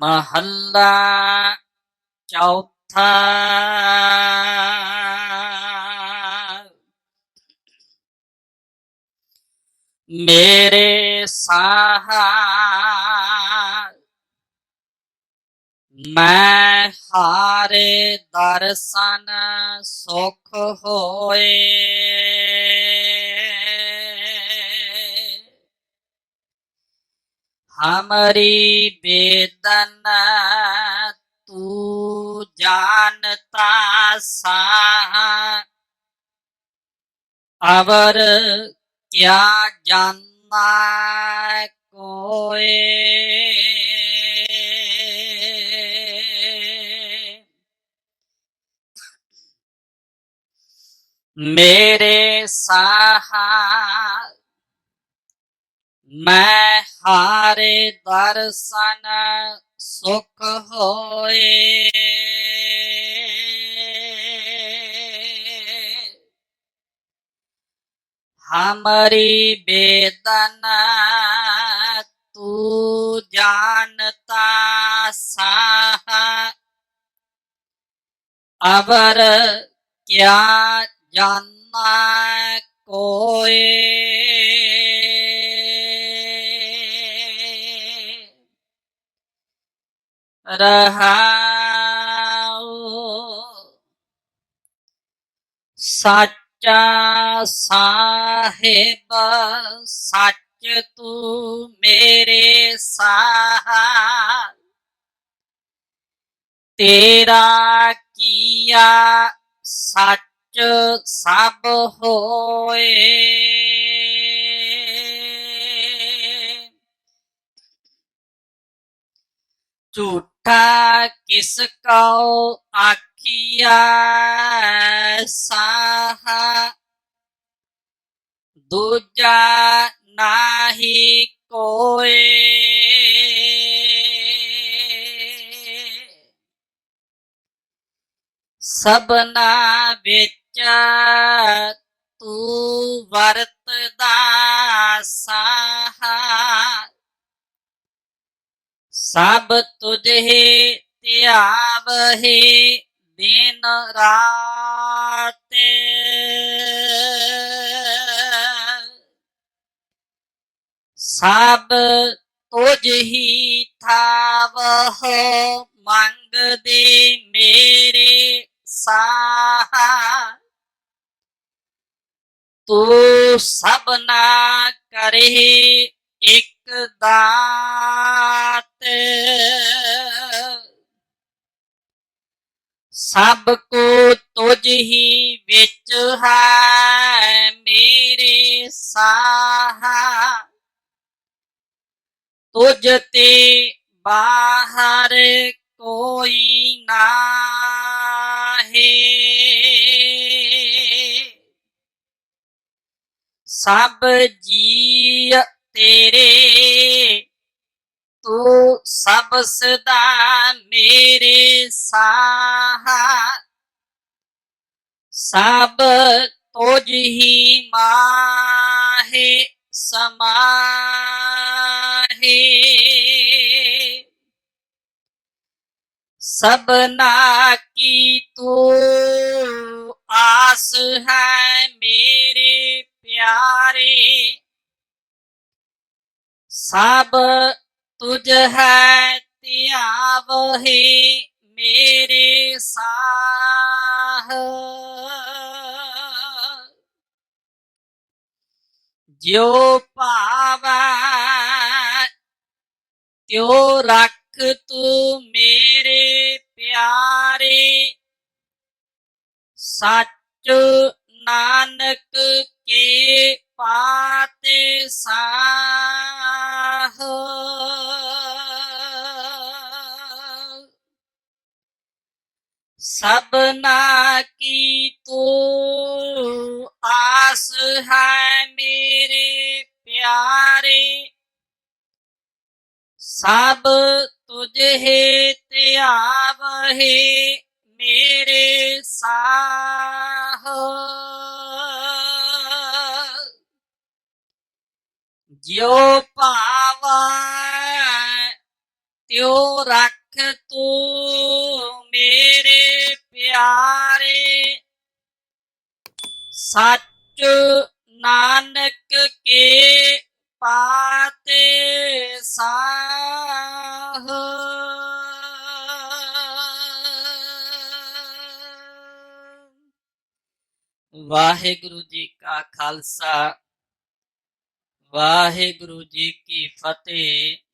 ਮਹੱਲਾ ਚੌਥਾ। ਮੇਰੇ ਸਾਹ ਮੈਂ ਹਾਰੇ ਦਰਸ਼ਨ ਸੁਖ ਹੋਏ। हमारी वेदना तू जानता सा अवर क्या जानना कोई मेरे साहा ਮੈਂ ਹਾਰੇ ਦਰਸ਼ਨ ਸੁਖ ਹੋਏ। ਹਮਾਰੀ ਬੇਦਨਾ ਤੂੰ ਜਾਣਤਾ ਸਾਹ। ਅਵਰ ਕਿਆ ਜਾਨਾ ਕੋਏ। ਰਹਾਉ ਸੱਚਾ ਸਾਹਿਬ ਸੱਚ ਤੂੰ ਮੇਰੇ ਸਾਹ ਤੇਰਾ ਕੀਆ ਸੱਚ ਸਭ ਹੋਏ ਝੂਠ ਕਿਸ ਕਉ ਆਖੀਆ ਸਾਹ। ਦੂਜਾ ਨਾਹੀ ਕੋਏ। ਸਭਨਾ ਵਿੱਚ ਤੂੰ ਵਰਤਦਾ ਸਾਹਾ। ਸਭ ਤੁਝੇ ਧਿਆਵਹਿ ਦਿਨ ਰਾਤ। ਸਭ ਤੁਝ ਹੀ ਥਾਵਹ ਮੰਗਦੇ ਮੇਰੇ ਸਾਹ। ਤੂੰ ਸਭਨਾ ਕਰੇ ਇੱਕ ਦਾਤ। ਸਭ ਕੋ ਤੁਝ ਹੀ ਵਿੱਚ ਹੈ ਮੇਰੇ ਸਾਹ। ਤੁਝ ਤੇ ਬਾਹਰ ਕੋਈ ਨਾਹੀ। ਸਭ ਜੀ ਤੇਰੇ। ਤੂੰ ਸਭ ਸਦਾ ਮੇਰੇ ਸਾਹ ਸਭ ਤੁਝ ਹੀ ਮਾਹੇ ਸਮਾਹੇ। ਸਬਨਾ ਸਭ ਤੁਝ ਹੈ ਧਿਆਵਹਿ ਮੇਰੇ ਸਾਹ। ਜਿਉ ਭਾਵੈ ਤਿਉ ਰੱਖ ਤੂੰ ਮੇਰੇ ਪਿਆਰੇ। ਸੱਚ ਸਭਨਾ ਕੀ ਤੂੰ ਆਸ ਹੈ ਮੇਰੇ ਪਿਆਰੇ। ਸਭ ਤੁਝੇ ਧਿਆਵਹਿ ਮੇਰੇ ਸਾਹ। ਜਿਉ ਭਾਵਾ, ਤਿਉ ਰੱਖ ਤੂੰ ਮੇਰੇ ਪਿਆਰੇ। ਸੱਚ ਨਾਨਕ ਕੇ ਪਾਤੇ ਸਾਹ। ਵਾਹਿਗੁਰੂ ਜੀ ਕਾ ਖਾਲਸਾ, ਵਾਹਿਗੁਰੂ ਜੀ ਕੀ ਫਤਿਹ।